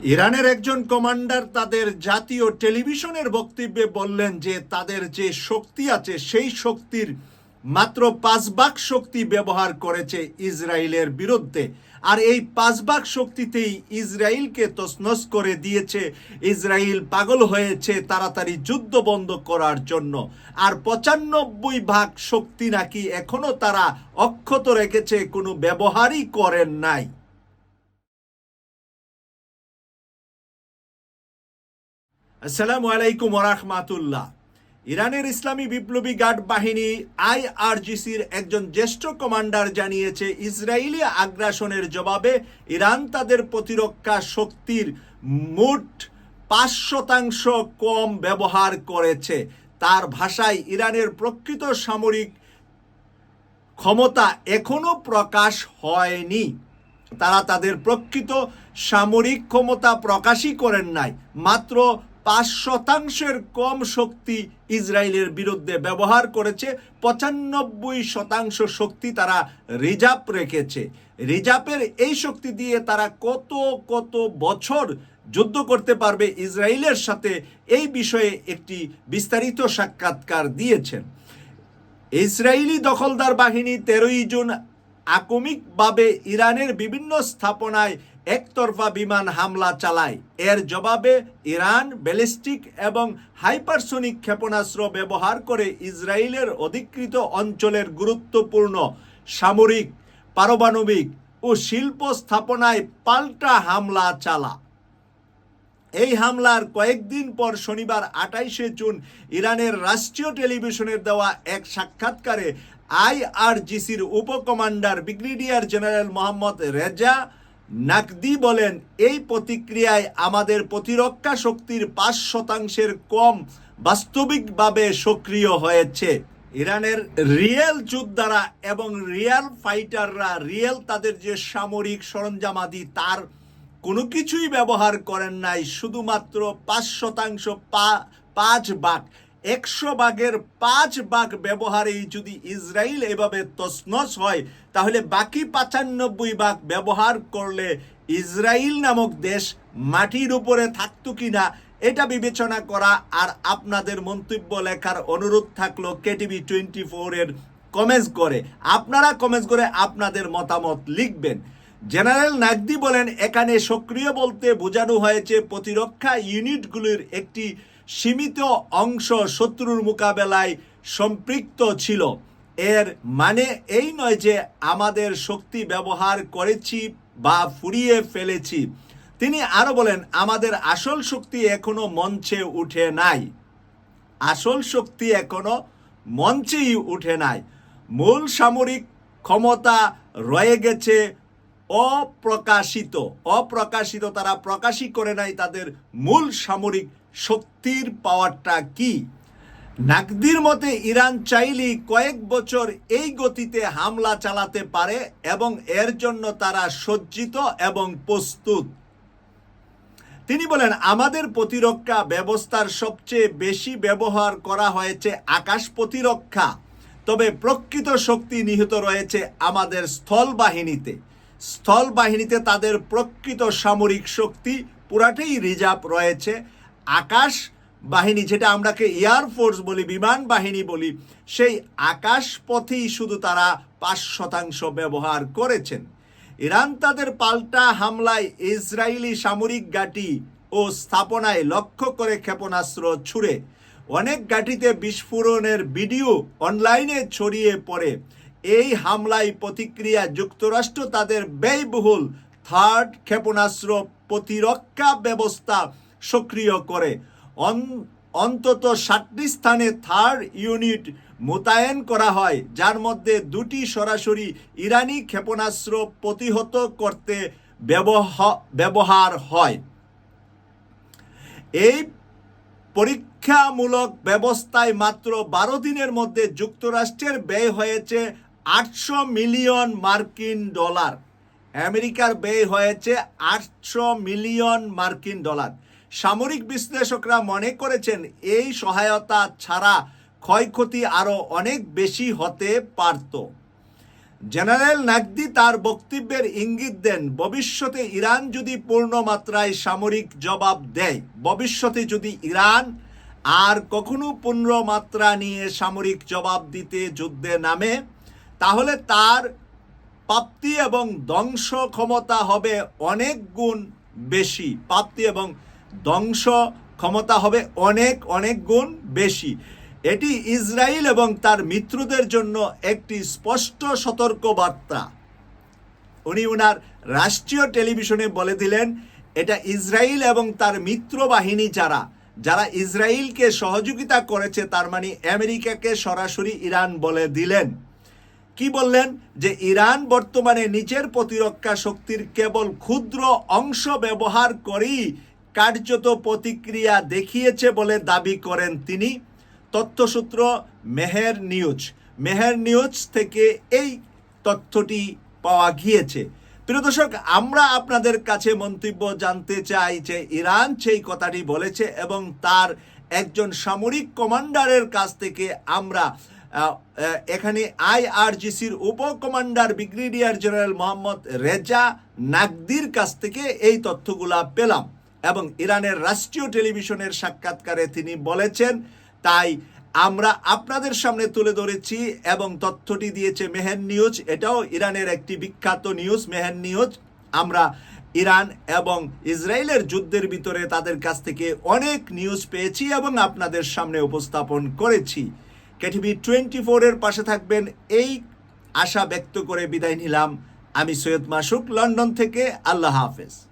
ইরানের একজন কমান্ডার তাদের জাতীয় টেলিভিশনের বক্তব্যে বললেন যে তাদের যে শক্তি আছে, সেই শক্তির মাত্র পাঁচ ভাগ শক্তি ব্যবহার করেছে ইসরায়েলের বিরুদ্ধে। আর এই পাঁচ ভাগ শক্তিতেই ইসরায়েলকে তছনছ করে দিয়েছে। ইসরায়েল পাগল হয়েছে তাড়াতাড়ি যুদ্ধ বন্ধ করার জন্য। আর পঁচানব্বই ভাগ শক্তি নাকি এখনও তারা অক্ষত রেখেছে, কোনো ব্যবহারই করেন নাই। আসসালামু আলাইকুম ওরহমাতুল্লাহ ইরানের ইসলামী বিপ্লবী গার্ড বাহিনী আইআরজিসির একজন জ্যেষ্ঠ কমান্ডার জানিয়েছে, ইসরায়েলি আগ্রাসনের জবাবে ইরান তাদের প্রতিরক্ষা শক্তির মোট পাঁচ শতাংশ কম ব্যবহার করেছে। তার ভাষায় ইরানের প্রকৃত সামরিক ক্ষমতা এখনও প্রকাশ হয়নি। তারা তাদের প্রকৃত সামরিক ক্ষমতা প্রকাশই করেন নাই, মাত্র পাঁচ শতাংশের কম শক্তি ইসরায়েলের বিরুদ্ধে ব্যবহার করেছে, পঁচানব্বই শতাংশ শক্তি তারা রিজার্ভ রেখেছে। রিজার্ভের এই শক্তি দিয়ে তারা কত কত বছর যুদ্ধ করতে পারবে ইসরায়েলের সাথে, এই বিষয়ে একটি বিস্তারিত সাক্ষাৎকার দিয়েছেন। ইসরায়েলি দখলদার বাহিনী তেরোই জুন আকমিকভাবে ইরানের বিভিন্ন স্থাপনায় একতরফা বিমান হামলা চালায়। এর জবাবে ইরান, ব্যালিস্টিক এবং হাইপারসোনিক ক্ষেপণাস্ত্র ব্যবহার করে ইসরায়েলের অধিকৃত অঞ্চলের গুরুত্বপূর্ণ সামরিক, পারমাণবিক ও শিল্প স্থাপনায় পাল্টা হামলা চালা। এই হামলার কয়েকদিন পর শনিবার আঠাইশে জুন ইরানের রাষ্ট্রীয় টেলিভিশনের দেওয়া এক সাক্ষাৎকারে আইআরজিসির উপকমান্ডার brigadier general Mohammad Reza Naqdi বলেন, এই প্রতিক্রিয়ায় আমাদের প্রতিরক্ষা শক্তির পাঁচ শতাংশের কম বাস্তবিকভাবে সক্রিয় হয়েছে। ইরানের রিয়েল যোদ্ধারা এবং রিয়েল ফাইটাররা রিয়েল তাদের যে সামরিক সরঞ্জামাদি তার কোনো কিছুই ব্যবহার করেন নাই, শুধুমাত্র পাঁচ শতাংশ পা, পাঁচ ভাগ। একশো ভাগের পাঁচ ভাগ ব্যবহারেই যদি ইসরায়েল এভাবে তছনছ হয়, তাহলে বাকি পঁচানব্বই ভাগ ব্যবহার করলে ইসরায়েল নামক দেশ মাটির উপরে থাকতো কিনা, এটা বিবেচনা করা আর আপনাদের মন্তব্য লেখার অনুরোধ থাকল কেটিভি টোয়েন্টি ফোরের কমেন্টস করে। আপনারা কমেন্টস করে আপনাদের মতামত লিখবেন। জেনারেল নাকদি বলেন, এখানে সক্রিয় বলতে বোঝানো হয়েছে প্রতিরক্ষা ইউনিটগুলির একটি সীমিত অংশ শত্রুর মোকাবেলায় সম্পৃক্ত ছিল। এর মানে এই নয় যে আমাদের শক্তি ব্যবহার করেছি বা ফুরিয়ে ফেলেছি। তিনি আরও বলেন, আমাদের আসল শক্তি এখনও মঞ্চে উঠে নাই। আসল শক্তি এখনও মঞ্চেই উঠে নাই। মূল সামরিক ক্ষমতা রয়ে গেছে অপ্রকাশিত। অপ্রকাশিত তারা প্রকাশই করে নাই তাদের মূল সামরিক শক্তির পাওয়ারটা কি? নাকদির মতে ইরান চাইলেই কয়েক বছর এই গতিতে হামলা চালাতে পারে এবং এর জন্য তারা সজ্জিত এবং প্রস্তুত। তিনি বলেন, আমাদের প্রতিরক্ষা ব্যবস্থার সবচেয়ে বেশি ব্যবহার করা হয়েছে আকাশ প্রতিরক্ষা। তবে প্রকৃত শক্তি নিহিত রয়েছে আমাদের স্থল বাহিনীতে স্থল বাহিনীতে তাদের প্রকৃত সামরিক শক্তি পুরাটাই রিজার্ভ রয়েছে। আকাশ বাহিনী, যেটা আমরাকে এয়ারফোর্স বলি, বিমান বাহিনী বলি, সেই আকাশ পথেই শুধু তারা পাঁচ শতাংশ ব্যবহার করেছেন। ইরান তাদের পাল্টা হামলায় ইসরায়েলি সামরিক ঘাঁটি ও স্থাপনায় লক্ষ্য করে ক্ষেপণাস্ত্র ছুড়ে। অনেক ঘাঁটিতে বিস্ফোরণের ভিডিও অনলাইনে ছড়িয়ে পড়ে। এই হামলায় প্রতিক্রিয়া যুক্তরাষ্ট্র তাদের ব্যয়বহুল থার্ড ক্ষেপণাস্ত্র প্রতিরক্ষা ব্যবস্থা সক্রিয় করে। অন- অন্তত ষাটটি স্থানে থার্ড ইউনিট মোতায়েন করা হয়, যার মধ্যে দুটি সরাসরি ইরানি ক্ষেপণাস্ত্র প্রতিহত করতে ব্যবহ- ব্যবহার হয়। এই পরীক্ষামূলক ব্যবস্থায় মাত্র বারো দিনের মধ্যে যুক্তরাষ্ট্রের ব্যয় হয়েছে আটশো মিলিয়ন মার্কিন ডলার। আমেরিকার ব্যয় হয়েছে আটশো মিলিয়ন মার্কিন ডলার। সামরিক বিশ্লেষকরা মনে করেছেন এই সহায়তা ছাড়া ক্ষয়ক্ষতি আরও অনেক বেশি হতে পারত। জেনারেল নাকদি তার বক্তব্যের ইঙ্গিত দেন, ভবিষ্যতে ইরান যদি পূর্ণ মাত্রায় সামরিক জবাব দেয়, ভবিষ্যতে যদি ইরান আর কখনো পূর্ণ মাত্রা নিয়ে সামরিক জবাব দিতে যুদ্ধে নামে, তাহলে তার প্রাপ্তি এবং ধ্বংস ক্ষমতা হবে অনেক গুণ বেশি। প্রাপ্তি এবং ধ্বংস ক্ষমতা হবে অনেক অনেক গুণ বেশি। এটি ইসরায়েল এবং তার মিত্রদের জন্য একটি স্পষ্ট সতর্ক বার্তা উনি উনার রাষ্ট্রীয় টেলিভিশনে বলে দিলেন, এটা ইসরায়েল এবং তার মিত্র বাহিনী যারা যারা ইসরায়েলকে সহযোগিতা করেছে, তার মানে আমেরিকাকে সরাসরি ইরান বলে দিলেন। কি বললেন? যে ইরান বর্তমানে নিজের প্রতিরক্ষা শক্তির কেবল ক্ষুদ্র অংশ ব্যবহার করেই কার্যত প্রতিক্রিয়া দেখিয়েছে বলে দাবি করেন তিনি। তথ্যসূত্র মেহের নিউজ। মেহের নিউজ থেকে এই তথ্যটি পাওয়া গিয়েছে। প্রিয় দর্শক, আমরা আপনাদের কাছে মন্তব্য জানতে চাই যে ইরান সেই কথাটি বলেছে এবং তার একজন সামরিক কমান্ডারের কাছ থেকে আমরা এখানে আইআরজিসির উপ commander brigadier general Mohammad Reza নাকদির কাছ থেকে এই তথ্যগুলা পেলাম। এবং ইরানের রাষ্ট্রীয় টেলিভিশনের সাক্ষাৎকারে তিনি বলেছেন, তাই আমরা আপনাদের সামনে তুলে ধরেছি এবং তথ্যটি দিয়েছে মেহের নিউজ। এটাও ইরানের একটি বিখ্যাত নিউজ। মেহের নিউজ, আমরা ইরান এবং ইসরায়েলের যুদ্ধের ভিতরে তাদের কাছ থেকে অনেক নিউজ পেয়েছি এবং আপনাদের সামনে উপস্থাপন করেছি। কেটিভি টোয়েন্টি ফোরের পাশে থাকবেন। এই আশা ব্যক্ত করে বিদায় নিলাম। আমি সৈয়দ মাসুক, লন্ডন থেকে। আল্লাহ হাফেজ।